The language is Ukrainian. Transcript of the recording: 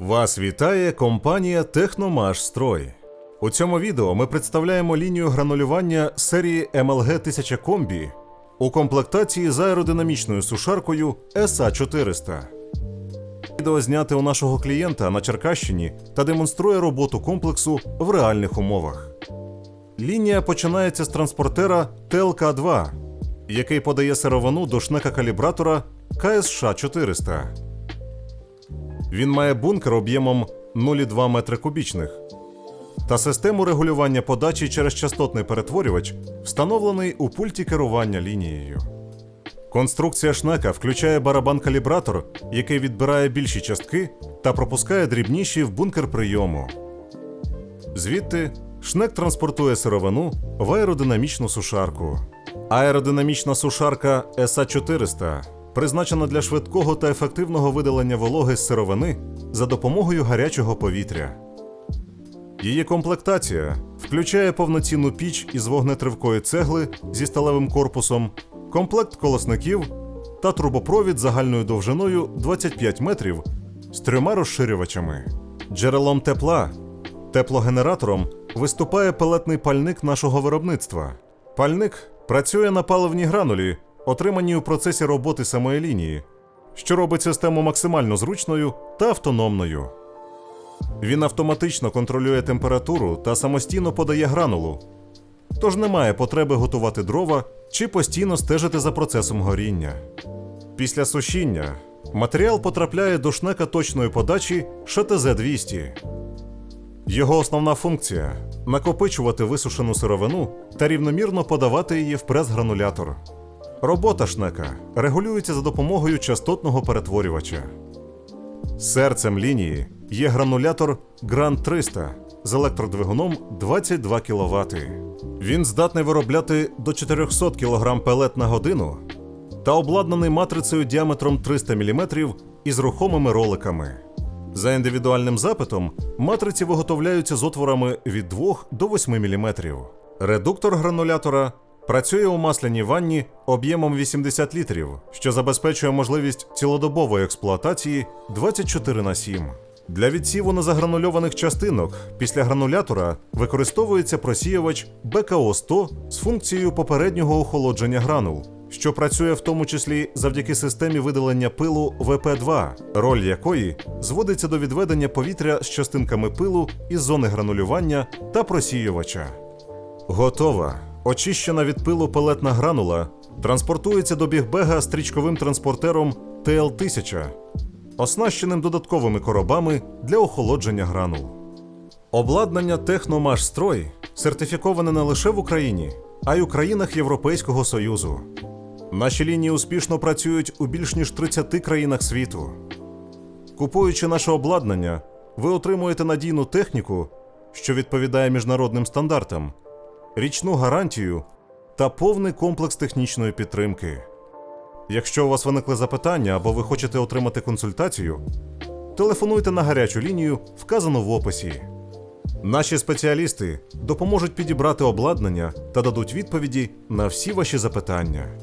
Вас вітає компанія Техномаш Строй. У цьому відео ми представляємо лінію гранулювання серії MLG 1000 комбі у комплектації з аеродинамічною сушаркою SA400. Відео зняте у нашого клієнта на Черкащині та демонструє роботу комплексу в реальних умовах. Лінія починається з транспортера ТЛК-2, який подає сировину до шнека калібратора КСШ 400. Він має бункер об'ємом 0,2 метри кубічних та систему регулювання подачі через частотний перетворювач, встановлений у пульті керування лінією. Конструкція шнека включає барабан-калібратор, який відбирає більші частки та пропускає дрібніші в бункер прийому. Звідти шнек транспортує сировину в аеродинамічну сушарку. Аеродинамічна сушарка SA400 призначена для швидкого та ефективного видалення вологи з сировини за допомогою гарячого повітря. Її комплектація включає повноцінну піч із вогнетривкої цегли зі сталевим корпусом, комплект колосників та трубопровід загальною довжиною 25 метрів з трьома розширювачами. Джерелом тепла теплогенератором виступає пелетний пальник нашого виробництва. Пальник працює на паливній гранулі, отриманій у процесі роботи самої лінії, що робить систему максимально зручною та автономною. Він автоматично контролює температуру та самостійно подає гранулу, тож немає потреби готувати дрова чи постійно стежити за процесом горіння. Після сушіння матеріал потрапляє до шнека точної подачі ШТЗ-200. Його основна функція накопичувати висушену сировину та рівномірно подавати її в прес-гранулятор. Робота шнека регулюється за допомогою частотного перетворювача. Серцем лінії є гранулятор Grand 300 з електродвигуном 22 кВт. Він здатний виробляти до 400 кг пелет на годину та обладнаний матрицею діаметром 300 мм із рухомими роликами. За індивідуальним запитом матриці виготовляються з отворами від 2 до 8 мм. Редуктор гранулятора працює у масляній ванні об'ємом 80 літрів, що забезпечує можливість цілодобової експлуатації 24 на 7. Для відсіву незагранульованих частинок після гранулятора використовується просіювач БКО-100 з функцією попереднього охолодження гранул, що працює в тому числі завдяки системі видалення пилу ВП2, роль якої зводиться до відведення повітря з частинками пилу із зони гранулювання та просіювача. Готова. Очищена від пилу пелетна гранула транспортується до бігбега стрічковим транспортером ТЛ-1000, оснащеним додатковими коробами для охолодження гранул. Обладнання Техномаш Строй сертифіковане не лише в Україні, а й у країнах Європейського Союзу. Наші лінії успішно працюють у більш ніж 30 країнах світу. Купуючи наше обладнання, ви отримуєте надійну техніку, що відповідає міжнародним стандартам, річну гарантію та повний комплекс технічної підтримки. Якщо у вас виникли запитання або ви хочете отримати консультацію, телефонуйте на гарячу лінію, вказану в описі. Наші спеціалісти допоможуть підібрати обладнання та дадуть відповіді на всі ваші запитання.